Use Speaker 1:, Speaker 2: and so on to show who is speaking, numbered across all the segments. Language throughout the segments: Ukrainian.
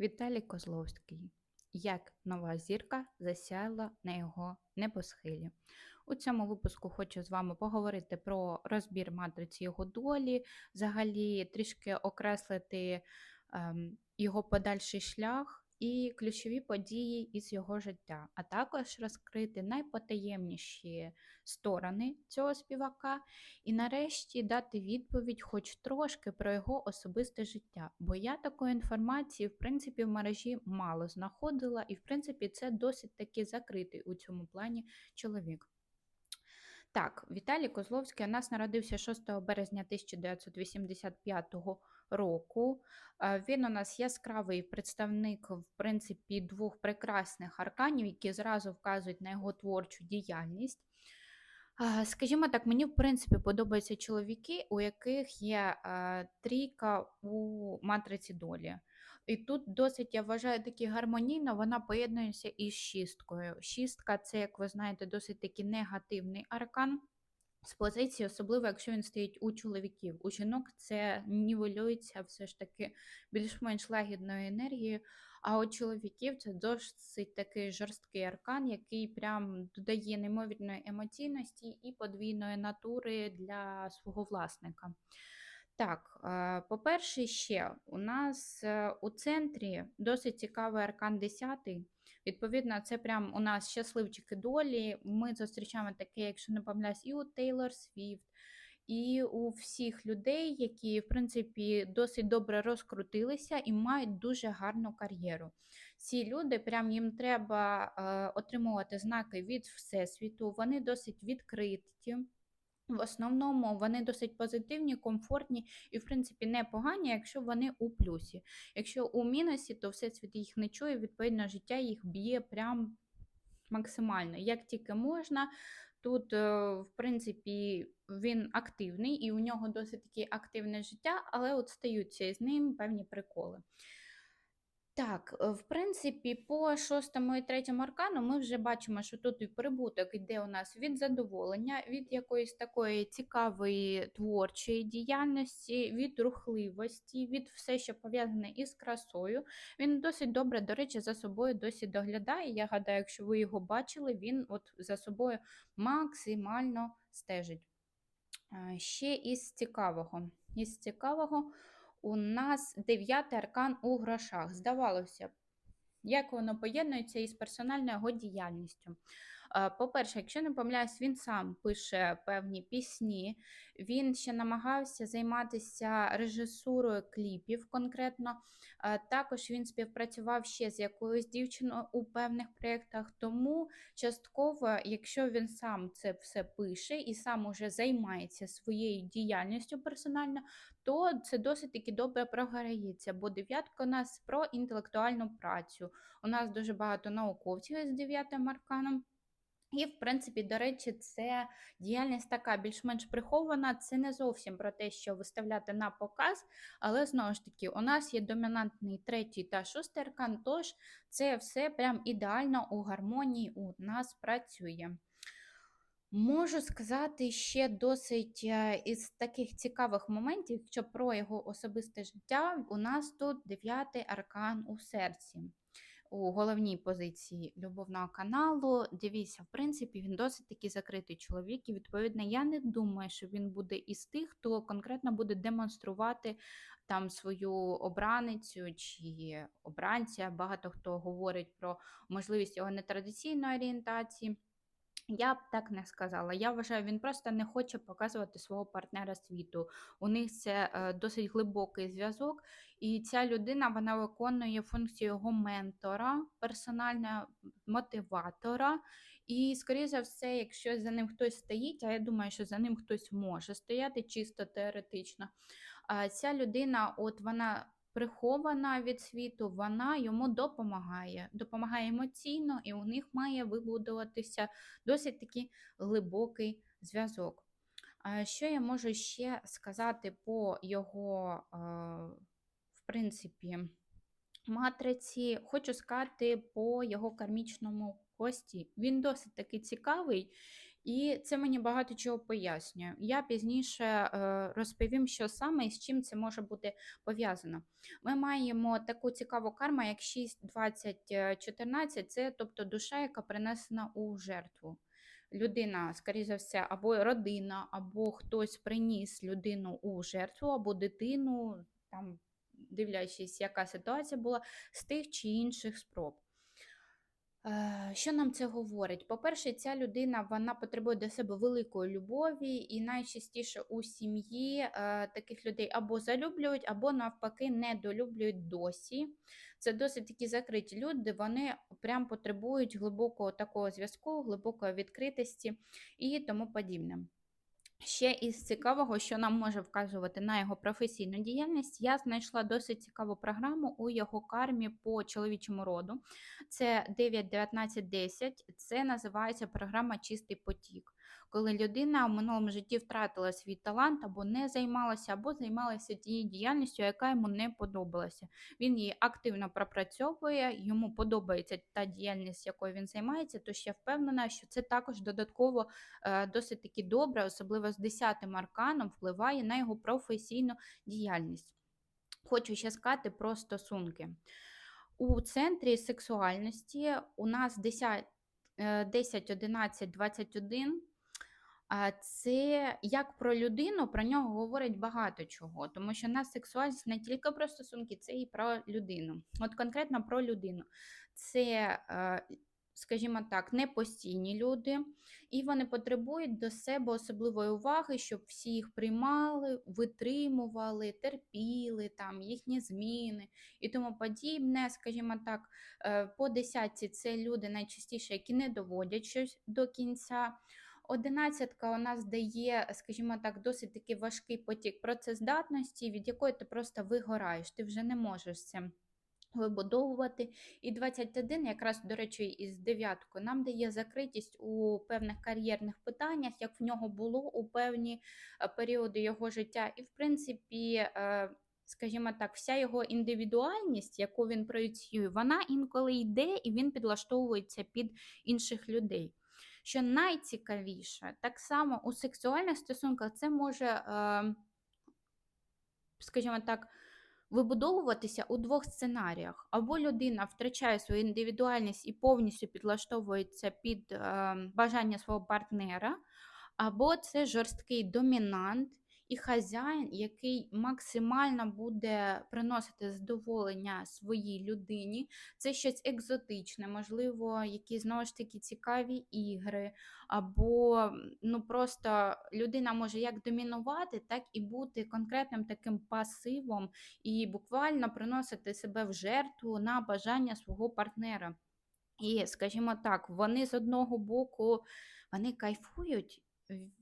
Speaker 1: Віталій Козловський. Як нова зірка засяяла на його небосхилі. У цьому випуску хочу з вами поговорити про розбір матриці його долі, взагалі трішки окреслити ем, його подальший шлях і ключові події із його життя, а також розкрити найпотаємніші сторони цього співака, і нарешті дати відповідь, хоч трошки про його особисте життя. Бо я такої інформації, в принципі, в мережі мало знаходила, і, в принципі, це досить таки закритий у цьому плані чоловік. Так, Віталій Козловський у нас народився 6 березня 1985 року. Е, Він у нас яскравий представник, в принципі, двох прекрасних арканів, які зразу вказують на його творчу діяльність. Скажімо так, мені в принципі подобаються чоловіки, у яких є е, трійка у матриці долі. І тут досить, я вважаю, таки гармонійно вона поєднується із шісткою. Шістка це, як ви знаєте, досить таки негативний аркан. З позиції, особливо якщо він стоїть у чоловіків. У жінок це нівелюється все ж таки більш-менш лагідною енергією. А у чоловіків це досить такий жорсткий аркан, який прям додає неймовірної емоційності і подвійної натури для свого власника. Так, е, по-перше, ще у нас е, у центрі досить цікавий аркан 10. Відповідно, це прям у нас щасливчики долі. Ми зустрічаємо таке, якщо не помиляюсь, і у Тейлор Свіфт, і у всіх людей, які, в принципі, досить добре розкрутилися і мають дуже гарну кар'єру. Ці люди, прям їм треба е, отримувати знаки від Всесвіту, вони досить відкриті. В основному вони досить позитивні, комфортні і, в принципі, непогані, якщо вони у плюсі. Якщо у мінусі, то всесвіт їх не чує, відповідно, життя їх б'є прям максимально, як тільки можна. Тут, е, в принципі, він активний і у нього досить таке активне життя, але от стаються з ним певні приколи. Так, е, в принципі, по шостому і третьому аркану ми вже бачимо, що тут і прибуток йде у нас від задоволення, від якоїсь такої цікавої творчої діяльності, від рухливості, від все, що пов'язане із красою. Він досить добре, до речі, за собою досі доглядає. Я гадаю, якщо ви його бачили, він от за собою максимально стежить. Е, Ще із цікавого. Із цікавого у нас дев'ятий аркан у грошах. Здавалося б, як воно поєднується із персональною його діяльністю. Е, По-перше, якщо не помиляюсь, він сам пише певні пісні, він ще намагався займатися режисурою кліпів конкретно. Е, Також він співпрацював ще з якоюсь дівчиною у певних проєктах. Тому частково, якщо він сам це все пише і сам уже займається своєю діяльністю персонально, то це досить таки добре програється, бо дев'ятка у нас про інтелектуальну працю. У нас дуже багато науковців з дев'ятим арканом. І, в принципі, до речі, це діяльність така більш-менш прихована. Це не зовсім про те, що виставляти на показ, але знову ж таки, у нас є домінантний третій та шостий аркан, тож це все прям ідеально у гармонії у нас працює. Можу сказати ще досить е, із таких цікавих моментів, що про його особисте життя у нас тут дев'ятий аркан у серці. У головній позиції любовного каналу. Дивіться, в принципі, він досить таки закритий чоловік, і відповідно, я не думаю, що він буде із тих, хто конкретно буде демонструвати там свою обраницю чи обранця. Багато хто говорить про можливість його нетрадиційної орієнтації. Я б так не сказала. Я вважаю, він просто не хоче показувати свого партнера світу. У них це е, досить глибокий зв'язок, і ця людина вона виконує функцію його ментора, персонального мотиватора. І, скоріше за все, якщо за ним хтось стоїть, а я думаю, що за ним хтось може стояти чисто теоретично. Ця людина, от вона прихована від світу, вона йому допомагає, допомагає емоційно, і у них має вибудуватися досить такий глибокий зв'язок. Що я можу ще сказати по його, е, в принципі, матриці? Хочу сказати по його кармічному кості. Він досить таки цікавий, І це мені багато чого пояснює. Я пізніше е, розповім, що саме і з чим це може бути пов'язано. Ми маємо таку цікаву карму, як 6, 20, 14, це тобто душа, яка принесена у жертву. Людина, скоріше за все, або родина, або хтось приніс людину у жертву, або дитину, там, дивлячись, яка ситуація була, з тих чи інших спроб. Е, Що нам це говорить? По-перше, ця людина вона потребує до себе великої любові, і найчастіше у сім'ї е, таких людей або залюблюють, або навпаки недолюблюють досі. Це досить такі закриті люди, вони прям потребують глибокого такого зв'язку, глибокої відкритості і тому подібне. Ще із цікавого, що нам може вказувати на його професійну діяльність, я знайшла досить цікаву програму у його кармі по чоловічому роду. Це 9, 19, 10. Це називається програма Чистий потік. Коли людина в минулому житті втратила свій талант або не займалася, або займалася тією діяльністю, яка йому не подобалася. Він її активно пропрацьовує, йому подобається та діяльність, якою він займається, тож я впевнена, що це також додатково е, досить таки добре, особливо з 10-м арканом, впливає на його професійну діяльність. Хочу ще сказати про стосунки. У центрі сексуальності у нас 10, е, 10 11, 21 це як про людину, про нього говорить багато чого, тому що нас сексуальність не тільки про стосунки, це і про людину. От конкретно про людину. Це, е, скажімо так, не постійні люди, і вони потребують до себе особливої уваги, щоб всі їх приймали, витримували, терпіли там їхні зміни і тому подібне. Скажімо так, е, по десятці це люди найчастіше, які не доводять щось до кінця. Одинадцятка у нас дає, скажімо так, досить такий важкий потік працездатності, від якої ти просто вигораєш, ти вже не можеш це вибудовувати. І 21, якраз, до речі, із дев'яткою, нам дає закритість у певних кар'єрних питаннях, як в нього було у певні е, періоди його життя. І, в принципі, е, скажімо так, вся його індивідуальність, яку він проєцює, вона інколи йде і він підлаштовується під інших людей. Що найцікавіше, так само у сексуальних стосунках це може, е, скажімо так, вибудовуватися у двох сценаріях. Або людина втрачає свою індивідуальність і повністю підлаштовується під е, бажання свого партнера, або це жорсткий домінант і хазяїн, який максимально буде приносити задоволення своїй людині. Це щось екзотичне, можливо, які знову ж таки цікаві ігри, або ну просто людина може як домінувати, так і бути конкретним таким пасивом, і буквально приносити себе в жертву на бажання свого партнера. І, скажімо так, вони з одного боку вони кайфують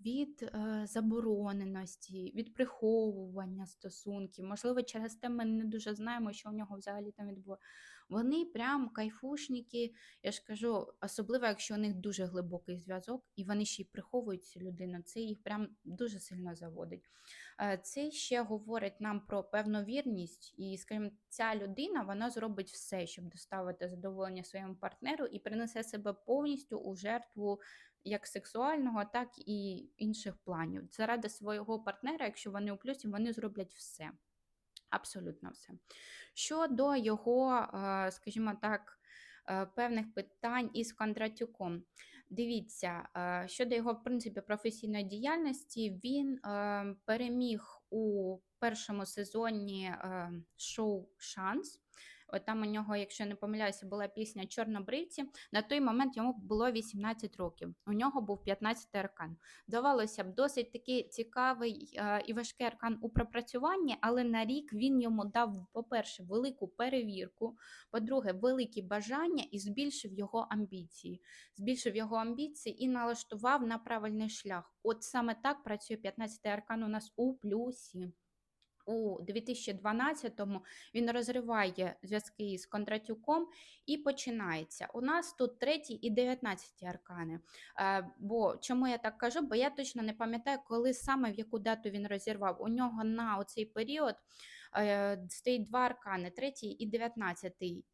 Speaker 1: від е, забороненості, від приховування стосунків. Можливо, через те ми не дуже знаємо, що у нього взагалі там відбувається. Вони прям кайфушники, я ж кажу, особливо, якщо у них дуже глибокий зв'язок, і вони ще й приховують цю людину, це їх прям дуже сильно заводить. Е, Це ще говорить нам про певну вірність, і, скажімо, ця людина вона зробить все, щоб доставити задоволення своєму партнеру і принесе себе повністю у жертву як сексуального, так і інших планів. Заради свого партнера, якщо вони у плюсі, вони зроблять все. Абсолютно все. Щодо його, е, скажімо так, е, певних питань із Кондратюком. Дивіться, е, щодо його, в принципі, професійної діяльності, він переміг у першому сезоні шоу Шанс. От Там у нього, якщо не помиляюся, була пісня Чорнобривці. На той момент йому було 18 років. У нього був 15 аркан. Здавалося б, досить такий цікавий е, і важкий аркан у пропрацюванні, але на рік він йому дав, по-перше, велику перевірку, по-друге, великі бажання і збільшив його амбіції. Збільшив його амбіції і налаштував на правильний шлях. От саме так працює 15 аркан у нас у плюсі у 2012-му він розриває зв'язки з Кондратюком і починається. У нас тут третій і 19 аркани. Е, бо чому я так кажу? Бо я точно не пам'ятаю, коли саме в яку дату він розірвав. У нього на оцей період е, стоїть два аркани, третій і дев'ятнадцятий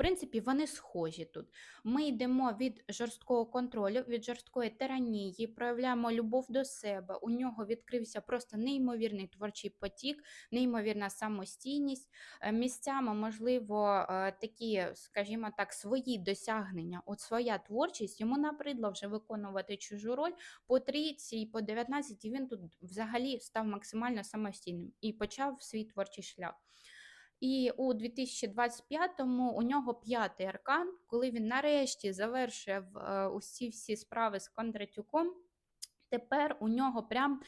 Speaker 1: принципі, вони схожі тут. Ми йдемо від жорсткого контролю, від жорсткої тиранії, проявляємо любов до себе. У нього відкрився просто неймовірний творчий потік, неймовірна самостійність. Е, Місцями, можливо, е, такі, скажімо так, свої досягнення, от своя творчість, йому набридло вже виконувати чужу роль по трійці і по 19 він тут взагалі став максимально самостійним і почав свій творчий шлях. І у 2025-му у нього п'ятий аркан, коли він нарешті завершив е, усі всі справи з Кондратюком. Тепер у нього прям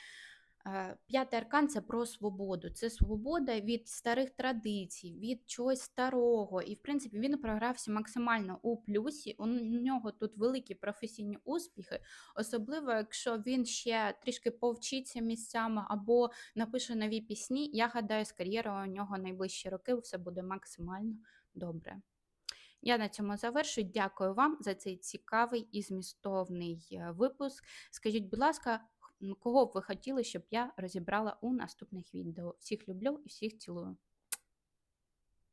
Speaker 1: п'ятий аркан це про свободу. Це свобода від старих традицій, від чогось старого. І, в принципі, він програвся максимально у плюсі. У нього тут великі професійні успіхи, особливо якщо він ще трішки повчиться місцями або напише нові пісні. Я гадаю, з кар'єрою у нього найближчі роки все буде максимально добре. Я на цьому завершую. Дякую вам за цей цікавий і змістовний е, випуск. Скажіть, будь ласка, кого б ви хотіли, щоб я розібрала у наступних відео? Всіх люблю і всіх цілую.